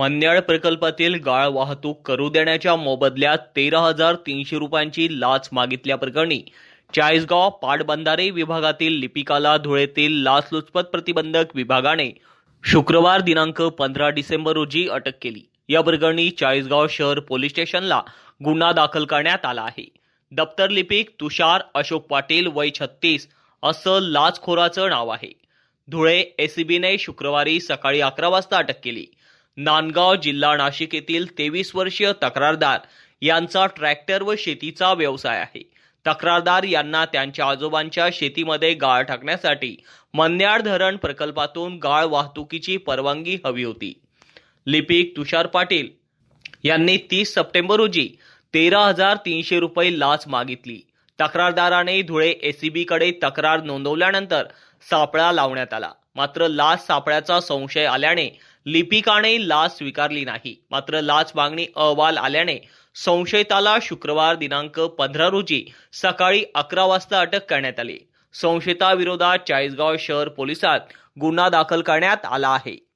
मन्याळ प्रकल्पातील गाळ वाहतूक करू देण्याच्या मोबदल्यात तेरा हजार तीनशे रुपयांची लाच मागितल्याप्रकरणी चाळीसगाव पाटबंधारे विभागातील लिपिकाला धुळेतील लाचलुचपत प्रतिबंधक विभागाने शुक्रवार दिनांक पंधरा डिसेंबर रोजी अटक केली. या प्रकरणी चाळीसगाव शहर पोलीस स्टेशनला गुन्हा दाखल करण्यात आला आहे. दप्तर लिपिक तुषार अशोक पाटील वय छत्तीस असं लाचखोराचं नाव आहे. धुळे एसीबीने शुक्रवारी सकाळी अकरा वाजता अटक केली. नांदगाव जिल्हा नाशिक येथील तेवीस वर्षीय तक्रारदार यांचा ट्रॅक्टर व शेतीचा व्यवसाय आहे. तक्रारदार यांना त्यांच्या आजोबांच्या शेतीमध्ये गाळ टाकण्यासाठी मन्याड धरण प्रकल्पातून गाळ वाहतुकीची परवानगी हवी होती. लिपिक तुषार पाटील यांनी तीस सप्टेंबर रोजी तेरा हजार तीनशे रुपये लाच मागितली. तक्रारदाराने धुळे एसीबी कडे तक्रार नोंदवल्यानंतर सापळा लावण्यात आला. मात्र लाच सापळ्याचा संशय आल्याने लिपिकाने लाच स्वीकारली नाही. मात्र लाच मागणी अहवाल आल्याने संशयिताला शुक्रवार दिनांक पंधरा रोजी सकाळी अकरा वाजता अटक करण्यात आली. संशयिताविरोधात चाळीसगाव शहर पोलिसात गुन्हा दाखल करण्यात आला आहे.